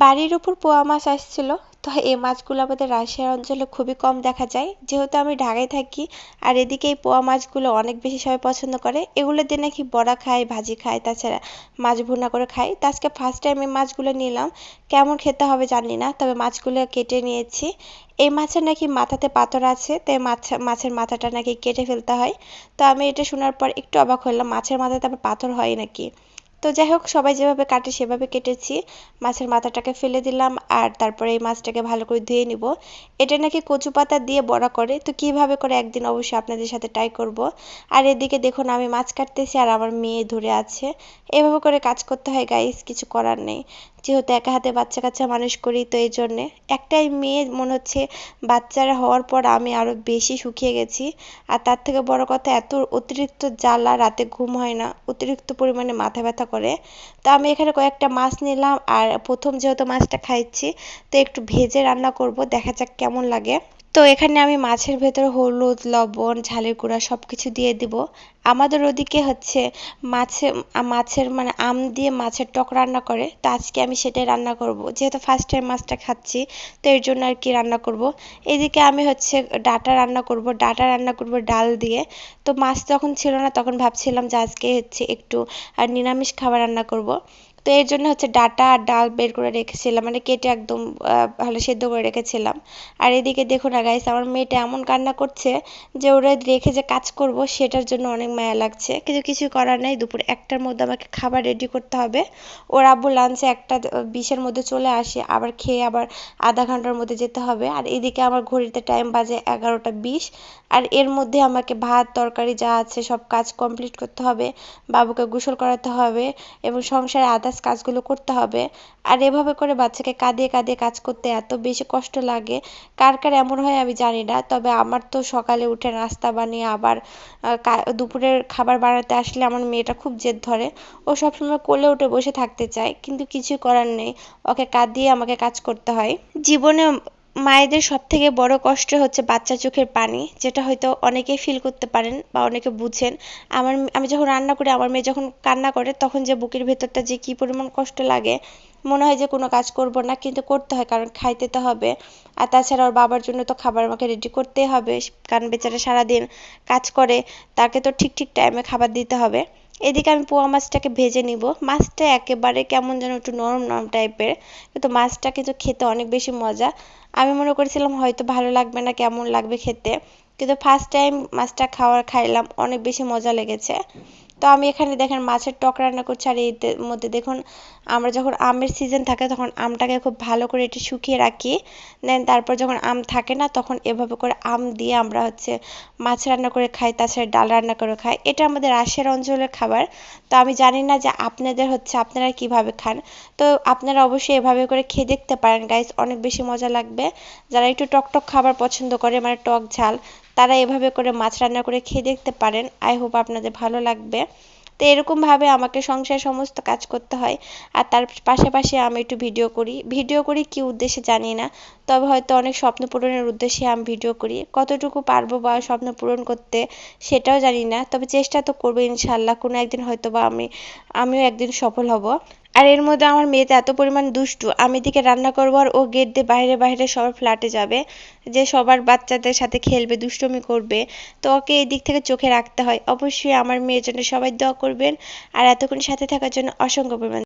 বাড়ির উপর পোয়া মাছ আসছিল তো এই মাছগুলো আমাদের রাজশাহী অঞ্চলে খুবই কম দেখা যায়। যেহেতু আমি ঢাকায় থাকি, আর এদিকে এই পোয়া মাছগুলো অনেক বেশি সবাই পছন্দ করে, এগুলো দিয়ে নাকি বড়া খায়, ভাজি খায়, তাছাড়া মাছ ভুনা করে খায়। তো আজকে ফার্স্ট টাইম এই মাছগুলো নিলাম। কেমন খেতে হবে জানি না, তবে মাছগুলো কেটে নিয়েছি। এই মাছের নাকি মাথাতে পাথর আছে, তাই মাছ, মাছের মাথাটা নাকি কেটে ফেলতে হয়। তো আমি এটা শোনার পর একটু অবাক হলাম, মাছের মাথাতে আবার পাথর হয় নাকি? তো যাই হোক, সবাই যেভাবে কাটে সেভাবে কেটেছি। মাছের মাথাটাকে ফেলে দিলাম আর তারপরে এই মাছটাকে ভালো করে ধুয়ে নিব। এটা নাকি কচু পাতা দিয়ে বড়া করে, তো কীভাবে করে একদিন অবশ্যই আপনাদের সাথে ট্রাই করব। আর এদিকে দেখুন, আমি মাছ কাটতেছি আর আমার মেয়ে ধরে আছে। এভাবে করে কাজ করতে হয় গাইস কিছু করার নেই। যেহেতু একা হাতে বাচ্চা কাচ্চা মানুষ করি, তো এই জন্যে। একটাই মেয়ে, মনে হচ্ছে বাচ্চারা হওয়ার পর আমি আরও বেশি শুকিয়ে গেছি। আর তার থেকে বড় কথা, এত অতিরিক্ত জ্বালা রাতে ঘুম হয় না, অতিরিক্ত পরিমাণে মাথা ব্যথা করে। তো আমি এখানে কয়েকটা মাছ নিলাম, আর প্রথম যেহেতু মাছটা খাইছি, তো একটু ভেজে রান্না করব, দেখা যাক কেমন লাগে। তো এখানে আমি মাছের ভেতরে হলুদ, লবণ, ঝালের গুঁড়া সব কিছু দিয়ে দিব। আমাদের ওদিকে হচ্ছে মাছে, মাছের মানে আম দিয়ে মাছের টক রান্না করে। তো আজকে আমি সেটাই রান্না করব। যেহেতু ফার্স্ট টাইম মাছটা খাচ্ছি, তো এর জন্য আর কি রান্না করব। এদিকে আমি হচ্ছে ডাটা রান্না করব। ডাটা রান্না করব ডাল দিয়ে। তো মাছ যখন ছিল না, তখন ভাবছিলাম যে আজকে হচ্ছে একটু নিরামিষ খাবার রান্না করব। তো এর জন্য হচ্ছে ডাটা আর ডাল বের করে রেখেছিলাম মানে কেটে একদম ভালো সেদ্ধ করে রেখেছিলাম। আর এদিকে দেখুন না গাইস আমার মেয়েটা এমন কান্না করছে যে ওরা রেখে যে কাজ করব সেটার জন্য অনেক মায়া লাগছে। কিন্তু কিছু করার নাই, দুপুর একটার মধ্যে আমাকে খাবার রেডি করতে হবে। ওর আব্বু লাঞ্চে একটা বিশের মধ্যে চলে আসে, আবার খেয়ে আবার আধা ঘণ্টার মধ্যে যেতে হবে। আর এদিকে আমার ঘড়িতে টাইম বাজে এগারোটা বিশ। আর এর মধ্যে আমাকে ভাত, তরকারি যা আছে সব কাজ কমপ্লিট করতে হবে। বাবুকে গোসল করাতে হবে এবং সংসারে আদার্স কাজগুলো করতে হবে। আর এভাবে করে বাচ্চাকে কাঁদিয়ে কাঁদিয়ে কাজ করতে এত বেশি কষ্ট লাগে। কার কার এমন হয় আমি জানি না, তবে আমার তো সকালে উঠে নাস্তা বানিয়ে আবার দুপুরের খাবার বানাতে আসলে আমার মেয়েটা খুব জেদ ধরে। ও সবসময় কোলে উঠে বসে থাকতে চায়, কিন্তু কিছু করার নেই। ওকে কাঁদিয়ে আমাকে কাজ করতে হয়। জীবনে মায়েদের সব থেকে বড় কষ্ট হচ্ছে বাচ্চা চোখের পানি, যেটা হয়তো অনেকেই ফিল করতে পারেন বা অনেকে বুঝেন। আমার আমি যখন রান্না করি, আমার মেয়ে যখন কান্না করে, তখন যে বুকের ভেতরটা যে কি পরিমাণ কষ্ট লাগে, মনে হয় যে কোনো কাজ করব না, কিন্তু করতে হয়, কারণ খাইতে তো হবে। আর তাছাড়া ওর বাবার জন্য তো খাবার আমাকে রেডি করতেই হবে। কারণ বেচারা সারাদিন কাজ করে, তাকে তো ঠিক ঠিক টাইমে খাবার দিতে হবে। এদিকে আমি পোয়া মাছটাকে ভেজে নিব। মাছটা একেবারে কেমন যেন একটু নরম নরম টাইপের, কিন্তু মাছটা কিন্তু খেতে অনেক বেশি মজা। আমি মনে করেছিলাম হয়তো ভালো লাগবে না, কেমন লাগবে খেতে, কিন্তু ফার্স্ট টাইম মাছটা খাওয়ার খাইলাম, অনেক বেশি মজা লেগেছে। তো আমি এখানে দেখেন মাছের টক রান্না করছি আর এর মধ্যে দেখুন, আমরা যখন আমের সিজন থাকে তখন আমটাকে খুব ভালো করে একটু শুকিয়ে রাখি। দেন তারপর যখন আম থাকে না, তখন এভাবে করে আম দিয়ে আমরা হচ্ছে মাছ রান্না করে খাই, তাছাড়া ডাল রান্না করে খাই। এটা আমাদের আশের অঞ্চলের খাবার। তো আমি জানি না যে আপনাদের হচ্ছে, আপনারা কীভাবে খান? তো আপনারা অবশ্যই এভাবে করে খেয়ে দেখতে পারেন গাইস অনেক বেশি মজা লাগবে। যারা একটু টক টক খাবার পছন্দ করে মানে টক ঝাল তারা এভাবে করে মাছ রান্না করে খেয়ে দেখতে পারেন। আই হোপ আপনাদের ভালো লাগবে। তো এরকমভাবে আমাকে সংসারের সমস্ত কাজ করতে হয়। আর তার পাশাপাশি আমি একটু ভিডিও করি। ভিডিও করি কি উদ্দেশ্যে জানি না। তবে হয়তো অনেক স্বপ্ন পূরণের উদ্দেশ্যে আমি ভিডিও করি। কতটুকু পারব বা স্বপ্ন পূরণ করতে সেটাও জানি না। তবে চেষ্টা তো করব ইনশাল্লাহ কোনো একদিন হয়তো বা আমি, আমিও একদিন সফল হব। আর এর মধ্যে আমার মেয়েতে এত পরিমাণ দুষ্টু, আমি এদিকে রান্না করব আর ও গেট দিয়ে বাইরে বাইরে সবার ফ্ল্যাটে যাবে, যে সবার বাচ্চাদের সাথে খেলবে, দুষ্টুমি করবে। তো ওকে এই দিক থেকে চোখে রাখতে হয়। অবশ্যই আমার মেয়ের জন্য সবাই দোয়া করবেন আর এতক্ষণ সাথে থাকার জন্য অসংখ্য পরিমাণ